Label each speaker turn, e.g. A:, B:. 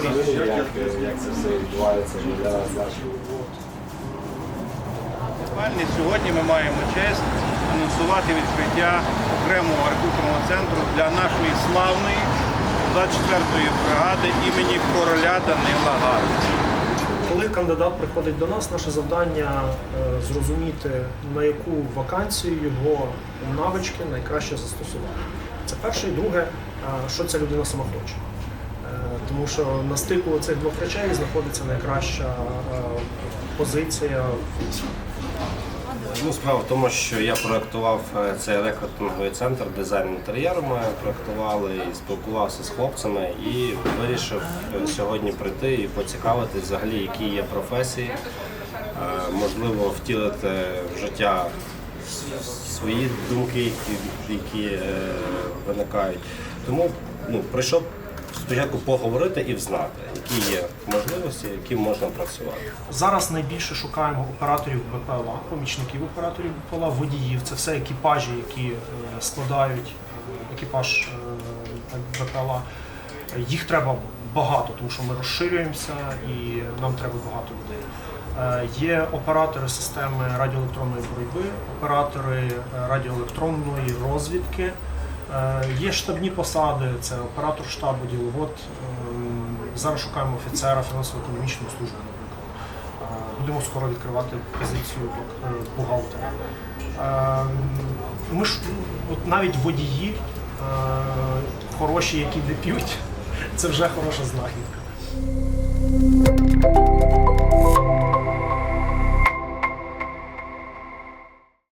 A: розумію, як, як це все відбувається для нашої
B: Буквально сьогодні ми маємо честь анонсувати відкриття окремого рекрутного центру для нашої славної 24-ї бригади імені короля Данила Галиця.
C: Коли кандидат приходить до нас, наше завдання е, зрозуміти, на яку вакансію його навички найкраще застосувати. Це перше і друге, е, що ця людина сама хоче. Тому що на стику цих двох речей знаходиться найкраща е, позиція.
D: Ну, справа в тому, що я проєктував е, цей рекрутинговий центр, дизайн інтер'єру ми проєктували і спілкувався з хлопцями і вирішив е, сьогодні прийти і поцікавитись взагалі, які є професії, можливо, втілити в життя свої думки, які, виникають. Тому ну, прийшов спочатку поговорити і взнати, які є можливості, які можна працювати.
C: Зараз найбільше шукаємо операторів БПЛА, помічників операторів БПЛА, водіїв. Це все екіпажі, які е, складають е, екіпаж е, БПЛА. Їх треба багато, тому що ми розширюємося і нам треба багато людей. Є оператори системи радіоелектронної боротьби, оператори радіоелектронної розвідки. Е, Є штабні посади, це оператор штабу, діловод. Ем, Зараз шукаємо офіцера фінансово-економічної служби, наприклад. Е, Будемо скоро відкривати позицію е, бухгалтера. Ми ж от навіть водії е, хороші, які не п'ють, це вже хороша знахідка.